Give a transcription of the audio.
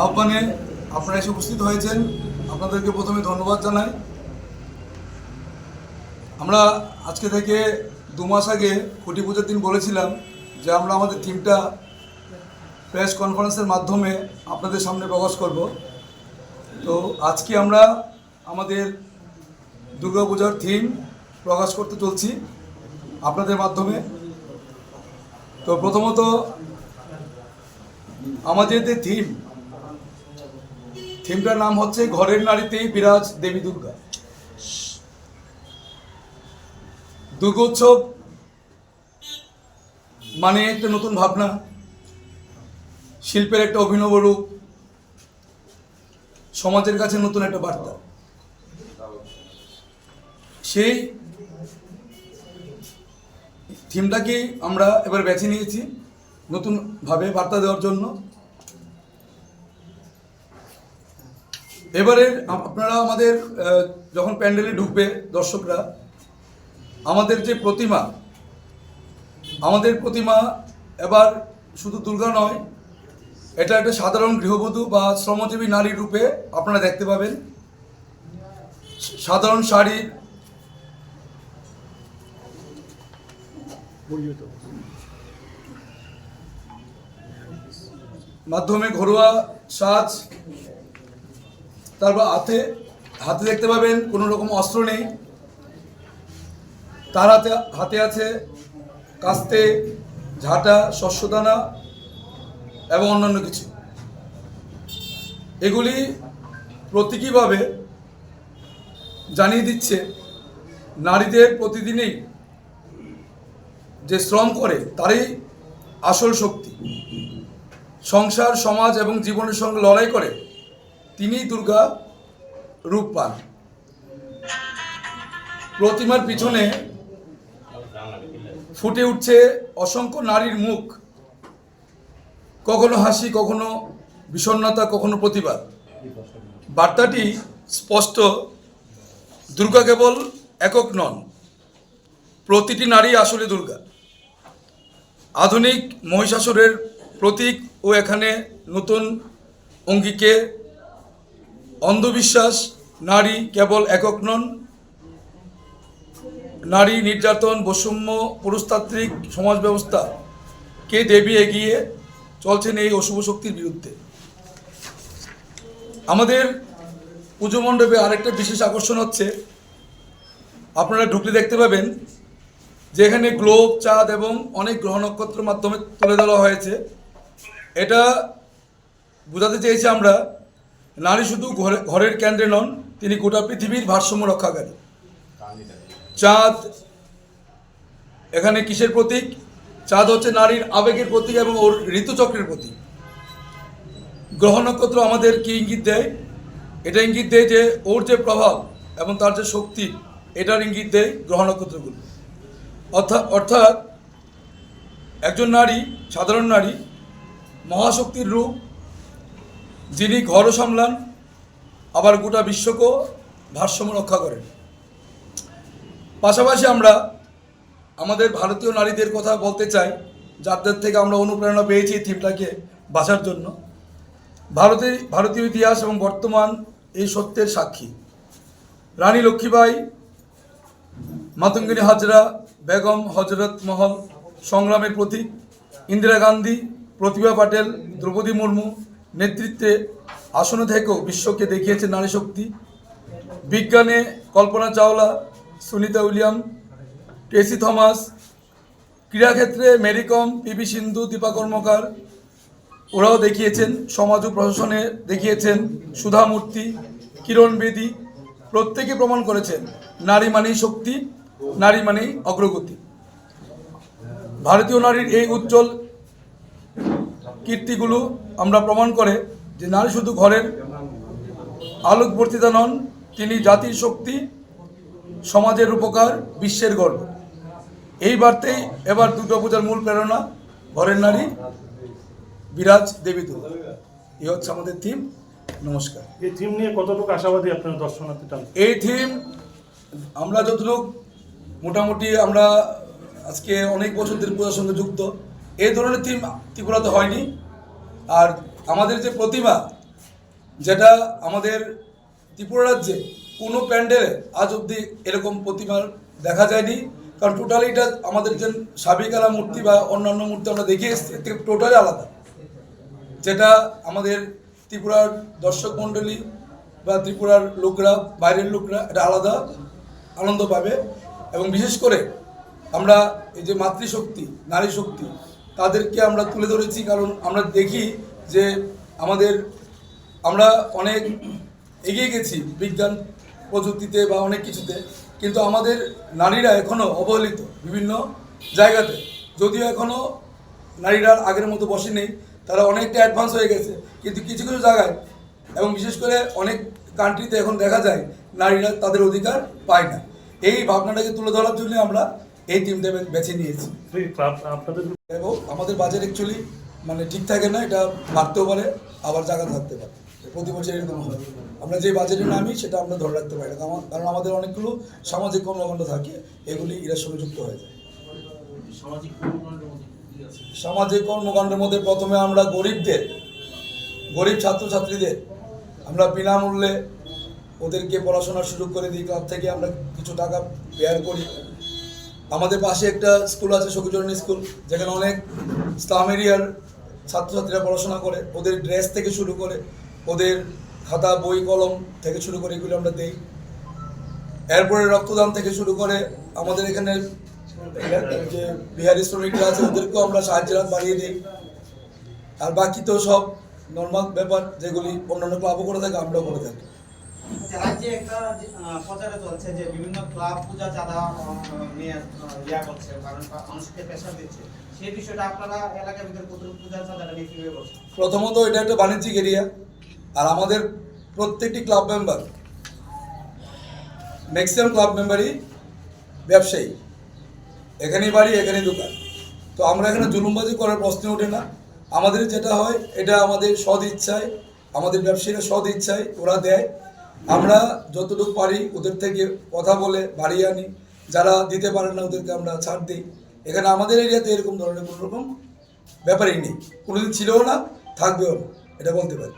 আহ্বানে আপনারা এসে উপস্থিত হয়েছেন। আপনাদেরকে প্রথমে ধন্যবাদ জানাই। আমরা আজকে থেকে দু মাস আগে খুঁটি পুজোর দিন বলেছিলাম যে আমরা আমাদের থিমটা প্রেস কনফারেন্সের মাধ্যমে আপনাদের সামনে প্রকাশ করব। তো আজকে আমরা আমাদের দুর্গাপূজার থিম প্রকাশ করতে চলছি। আপনাদের মাধ্যমে তো প্রথমত, আমাদের যে থিম থিমটার নাম হচ্ছে ঘরের নারীতেই বিরাজ দেবী দুর্গা। দুর্গোৎসব মানে একটা নতুন ভাবনা, শিল্পের একটা অভিনব রূপ, সমাজের কাছে নতুন একটা বার্তা। সেই থিমটাকেই আমরা এবার বেছে নিয়েছি নতুনভাবে বার্তা দেওয়ার জন্য? এবারে আপনারা আমাদের যখন প্যান্ডেলে ঢুকবে দর্শকরা, আমাদের যে প্রতিমা, আমাদের প্রতিমা এবার শুধু দুর্গা নয়, এটা একটা সাধারণ গৃহবধূ বা শ্রমজীবী নারী রূপে আপনারা দেখতে পাবেন। সাধারণ শাড়ি মাধ্যমে ঘরোয়া সাজ, তারপর হাতে হাতে দেখতে পাবেন কোনো রকম অস্ত্র নেই। তার হাতে হাতে আছে কাস্তে, ঝাঁটা, শস্যদানা এবং অন্যান্য কিছু। এগুলি প্রতীকীভাবে জানিয়ে দিচ্ছে, নারীদের প্রতিদিনই যে শ্রম করে, তারই আসল শক্তি। সংসার, সমাজ এবং জীবনের সঙ্গে লড়াই করে, তিনিই দুর্গা রূপ পান। প্রতিমার পিছনে ফুটে উঠছে অসংখ্য নারীর মুখ। কখনো হাসি, কখনো বিষণ্ণতা, কখনো প্রতিবাদ। বার্তাটি স্পষ্ট। দুর্গা কেবল একক নন, প্রতিটি নারী আসলে দুর্গা। আধুনিক মহিষাসুরের প্রতীক ও এখানে নতুন অঙ্গিকে অন্ধবিশ্বাস, নারী কেবল একক নন, নারী নির্যাতন, বৈষম্য, পুরুষতান্ত্রিক সমাজ ব্যবস্থা কে দেবী এগিয়ে চলছেন এই অশুভ শক্তির বিরুদ্ধে। আমাদের পুজো মণ্ডপে আরেকটা বিশেষ আকর্ষণ হচ্ছে, আপনারা ঢুকলে দেখতে পাবেন যে এখানে গ্লোব, চাঁদ এবং অনেক গ্রহ নক্ষত্রের মাধ্যমে তুলে ধরা হয়েছে। এটা বোঝাতে চেয়েছি আমরা, নারী শুধু ঘরে, ঘরের কেন্দ্রে নন, তিনি গোটা পৃথিবীর ভারসাম্য রক্ষাকারী। চাঁদ এখানে কিসের প্রতীক? চাঁদ হচ্ছে নারীর আবেগের প্রতীক এবং ওর ঋতুচক্রের প্রতীক। গ্রহ নক্ষত্র আমাদের কি ইঙ্গিত দেয়? এটা ইঙ্গিত দেয় যে ওর যে প্রভাব এবং তার যে শক্তি, এটার ইঙ্গিত দেয় গ্রহ নক্ষত্রগুলো। অর্থাৎ অর্থাৎ একজন নারী, সাধারণ নারী, মহাশক্তির রূপ, যিনি ঘরও সামলান, আবার গোটা বিশ্বকেও ভারসাম্য রক্ষা করেন। পাশাপাশি আমরা আমাদের ভারতীয় নারীদের কথা বলতে চাই, যাদের থেকে আমরা অনুপ্রেরণা পেয়েছি এই থিমটাকে বাঁচার জন্য। ভারতে, ভারতীয় ইতিহাস এবং বর্তমান এই সত্যের সাক্ষী। রানী লক্ষ্মীবাই মাতঙ্গিনী হাজরা বেগম হজরত মহল সংগ্রামের প্রতীক, ইন্দিরা গান্ধী, প্রতিভা পাটেল, দ্রৌপদী মুর্মু নেতৃত্বে আসন থেকেও বিশ্বকে দেখিয়েছে নারী শক্তি। বিজ্ঞানে কল্পনা চাওলা, সুনিতা উইলিয়াম, টেসি থমাস, ক্রীড়াক্ষেত্রে মেরিকম, পিভি সিন্ধু, দীপা কর্মকার, ওরাও দেখিয়েছেন, সমাজ ও প্রশাসনে দেখিয়েছেন, সুধা মূর্তি, কিরণ বেদী, প্রত্যেকে প্রমাণ করেছেন, নারী মানেই শক্তি। নারী মানেই অগ্রগতি। ভারতীয় নারীর এই উজ্জ্বল কীর্তিগুলো আমরা প্রমাণ করে যে নারী শুধু ঘরের আলোকবর্তিতা নন তিনি জাতির শক্তি সমাজের উপকার বিশ্বের গর্ব। এই বার্তেই এবার দুর্গাপূজার মূল প্রেরণা ঘরের নারী বিরাজ দেবী দুর্গা। এই হচ্ছে আমাদের থিম নমস্কার। এই থিম নিয়ে কতটুকু আশাবাদী আপনার দর্শনার্থী এই থিম আমরা যতটুকু মোটামুটি আমরা আজকে অনেক বছর ধরে পূজার সঙ্গে যুক্ত। এই ধরনের থিম ত্রিপুরাতে হয়নি। আর আমাদের যে প্রতিমা যেটা আমাদের ত্রিপুরা রাজ্যে কোনো প্যান্ডেলে আজ অবধি এরকম প্রতিমা দেখা যায়নি। কারণ টোটালি এটা আমাদের যে সাবিকালা মূর্তি বা অন্যান্য মূর্তি আমরা দেখে এসেছি থেকে টোটালি আলাদা। যেটা আমাদের ত্রিপুরার দর্শক মণ্ডলী বা ত্রিপুরার লোকরা, বাইরের লোকরা এটা আলাদা আনন্দ পাবে। এবং বিশেষ করে আমরা এই যে মাতৃশক্তি নারী শক্তি তাদেরকে আমরা তুলে ধরেছি কারণ আমরা দেখি যে আমাদের, আমরা অনেক এগিয়ে গেছি বিজ্ঞান প্রযুক্তিতে বা অনেক কিছুতে, কিন্তু আমাদের নারীরা এখনও অবহেলিত বিভিন্ন জায়গাতে। যদিও এখনও নারীরা আগের মতো বসে নেই তারা অনেকটা অ্যাডভান্স হয়ে গেছে, কিন্তু কিছু কিছু জায়গায় এবং বিশেষ করে অনেক কান্ট্রিতে এখন দেখা যায় নারীরা তাদের অধিকার পায় না। এই ভাবনাটাকে তুলে ধরার জন্য আমরা এই টিমটা বেছে নিয়েছি। এবং আমাদের বাজেট অ্যাকচুয়ালি মানে ঠিক থাকে না এটা বাড়তেও পারে আবার জায়গা থাকতে পারে। প্রতি বছর এরকম হয়। আমরা যে বাজেটে নামি সেটা আমরা ধরে রাখতে পারি না। কারণ- আমাদের অনেকগুলো সামাজিক কর্মকাণ্ড থাকে এগুলি এর সঙ্গে যুক্ত হয়ে যায়। সামাজিক কর্মকাণ্ডের মধ্যে সামাজিক কর্মকাণ্ডের মধ্যে প্রথমে আমরা গরিবদের গরিব ছাত্রছাত্রীদের আমরা বিনামূল্যে ওদেরকে পড়াশোনার সুযোগ করে দিই। ক্লাব থেকে আমরা কিছু টাকা বেয়ার করি। আমাদের পাশে একটা স্কুল আছে সখীচরণী স্কুল যেখানে অনেক স্লাম এরিয়ার ছাত্রছাত্রীরা পড়াশোনা করে। ওদের ড্রেস থেকে শুরু করে, ওদের খাতা, বই, কলম থেকে শুরু করে এগুলো আমরা দেই। এরপরে রক্তদান থেকে শুরু করে আমাদের এখানে যে বিহারি শ্রমিকরা আছে, ওদেরকেও আমরা সাহায্যের হাত বাড়িয়ে দিই। আর বাকি তো সব নর্মাল ব্যাপার, যেগুলি অন্যান্য ক্লাবও করে থাকে, আমরাও করে থাকি। রাজ্যে একটা প্রচারে চলছে যে বিভিন্ন ক্লাব পূজা চাঁদা নিয়ে ইয়া করছে কারণ মানুষকে প্রেশার দিচ্ছে। সেই বিষয়টা আপনারা এলাকার ভিতরে পূজা চাঁদাটা নিয়ে করছেন? প্রথমত এটা একটা বাণিজ্যিক এরিয়া আর আমাদের প্রত্যেকটি ক্লাব মেম্বার ম্যাক্সিমাম ক্লাব মেম্বারই ব্যবসায়ী। এখানেই বাড়ি, এখানেই দোকান। তো আমরা এখানে জুলুমবাজি করার প্রশ্ন ওঠে না। আমাদের যেটা হয়, এটা আমাদের সদ ইচ্ছায়, আমাদের ব্যবসায়ীরা সদ ইচ্ছায় ওরা দেয়। আমরা যতটুকু পারি ওদের থেকে কথা বলে বাড়িয়ে আনি। যারা দিতে পারে না ওদেরকে আমরা ছাড় দিই। এখানে আমাদের এরিয়াতে এরকম ধরনের কোনো রকম ব্যাপারই নেই। কোনোদিন ছিলও না, থাকবেও না, এটা বলতে পারি।